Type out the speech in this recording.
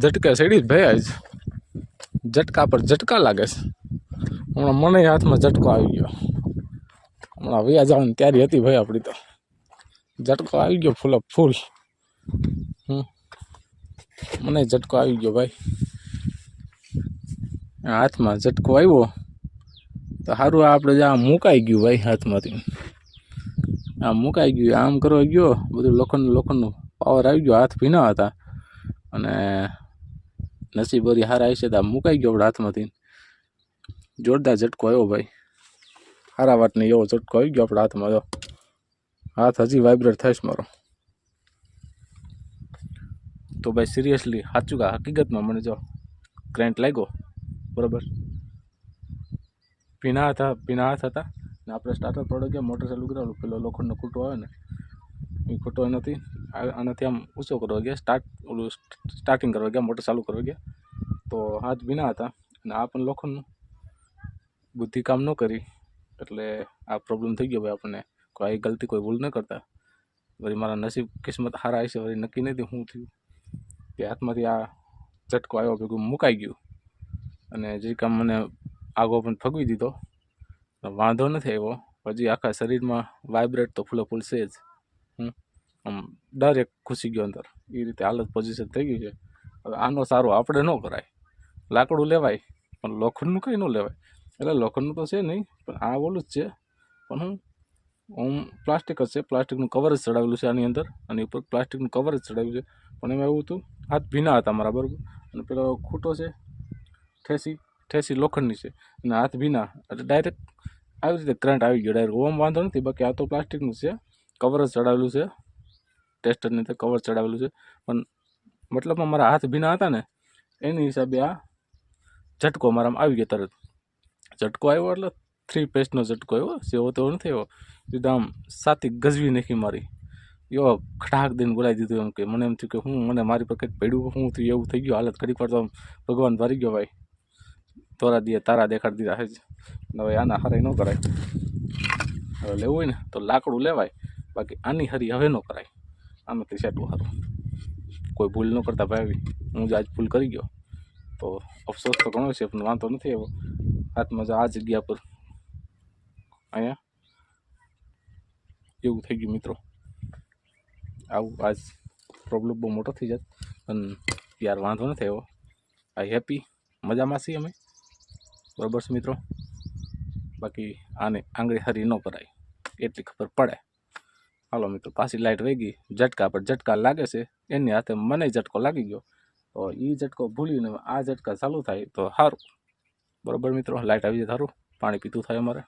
ઝટકા સડી ભાઈ આજ. ઝટકા પર ઝટકા લાગે છે. હમણાં મને હાથમાં ઝટકો આવી ગયો. હમણાં વ્યા જવાની તૈયારી હતી ભાઈ આપણી તો. ઝટકો આવી ગયો ફૂલ ફૂલ. મને ઝટકો આવી ગયો ભાઈ. હાથમાં ઝટકો આવ્યો. તો સારું આપણે જે આમ મુકાઈ ગયું ભાઈ હાથમાંથી. આમ મુકાઈ ગયું, આમ કરવા ગયો, બધું લોખંડ લોખંડનું પાવર આવી ગયો, હાથ ભીના હતા. અને નસીબ હાર આવી છે તો મુકાઈ ગયો આપણે હાથમાંથી. જોરદાર ઝટકો આવ્યો ભાઈ. હારા વાત નહીં એવો ઝટકો આવી ગયો આપણા હાથમાં. તો હાથ હજી વાઇબ્રેટ છે મારો. તો ભાઈ સિરિયસલી સાચું કા હકીકતમાં મને જો ક્રેન્ટ લાગ્યો? બરાબર. પીના હતા પીના હાથ હતા. ને આપણે સ્ટાર્ટર પડે ગયા મોટર ચાલુ કરાવેલું પેલો લોખંડનો ખૂટો આવે ને, એ ખૂટો નથી આનાથી આમ ઊંચો કરવા ગયા સ્ટાર્ટ ઓલું સ્ટાર્ટિંગ કરવા ગયા, મોટર ચાલુ કરવા ગયા. તો હાથ ભીના હતા અને આ પણ લોખંડનું. બુદ્ધિ કામ ન કરી. એટલે આ પ્રોબ્લેમ થઈ ગયો ભાઈ આપણને. કોઈ ગલતી કોઈ ભૂલ ન કરતા. વળી મારા નસીબ કિસ્મત હારા છે વળી નક્કી નથી હું થયું. કે હાથમાંથી આ ઝટકો આવ્યો, ભેગું મુકાઈ ગયું. અને જે કામ મને આગો પણ ફગવી દીધો. વાંધો નથી આવ્યો. હજી આખા શરીરમાં વાઇબ્રેટ તો ફૂલો ફૂલ છે જ. હમ. આમ ડાયરેક્ટ ઘૂસી ગયો અંદર. એ રીતે હાલત પોઝિશન થઈ ગઈ છે. હવે આનો સારો આપણે ન કરાય. લાકડું લેવાય, પણ લોખંડનું કંઈ ન લેવાય. એટલે લોખંડનું તો છે નહીં, પણ આ ઓલું જ છે. પણ હું હું પ્લાસ્ટિક જ છે. પ્લાસ્ટિકનું કવર જ ચડાવેલું છે આની અંદર. અને ઉપર પ્લાસ્ટિકનું કવર જ ચડાવ્યું છે. પણ એમાં એવું હતું, હાથ ભીના હતા મારા બરાબર. અને પેલો ખૂટો છે, ઠેસી ઠેસી લોખંડની છે. અને હાથ ભીના. એટલે ડાયરેક્ટ આવી રીતે કરંટ આવી ગયો. ડાયરેક્ટ ઓમ વાંધો નથી. બાકી આ તો પ્લાસ્ટિકનું છે. કવર જ ચડાવેલું છે. ટેસ્ટરની અંદર કવર ચડાવેલું છે. પણ મતલબમાં મારા હાથ ભીના હતા ને, એની હિસાબે આ ઝટકો મારામાં આવી ગયો તરત. ઝટકો આવ્યો એટલે થ્રી પેસ્ટનો ઝટકો આવ્યો. સેવો તેવો નથી આવ્યો. સીધા આમ સાતી ગજવી નાખી મારી. એવો ખડાક દઈને બોલાવી દીધું એમ કે મને એમ થયું કે હું, મને મારી પર કંઈક પડ્યું, હું થયું, એવું થઈ ગયું, હાલત ઘડી પડતો ભગવાન ભરી ગયો ભાઈ. તોરા દીએ તારા દેખાડી દીધા છે હવે આના હરાઈ ન કરાય. હવે લેવું હોય ને તો લાકડું લેવાય. બાકી આની હરી હવે ન કરાય. આનાથી સેટું સારું કોઈ ભૂલ ન કરતા ભાઈ હું જ આજ ભૂલ કરી ગયો. તો અફસોસ તો ઘણો છે, પણ વાંધો નથી આવ્યો હાથમાં આ જગ્યા પર. અહીંયા? એવું થઈ ગયું મિત્રો. આવું આજ પ્રોબ્લેમ બહુ મોટો થઈ જાય પણ યાર વાંધો નથી આવ્યો આઈ હેપી મજામાં છીએ અમે? બરાબર છે મિત્રો? બાકી આને આંગળી હારી ન કરાય એટલી ખબર પડે. હાલો મિત્રો, પાછી લાઇટ વહી ગઈ. ઝટકા પર ઝટકા લાગે છે. એની હાથે મને ઝટકો લાગી ગયો. તો એ ઝટકો ભૂલીને આ ઝટકા ચાલુ થાય તો સારું. બરાબર મિત્રો લાઇટ આવી જાય સારું. પાણી પીતું થાય અમારે.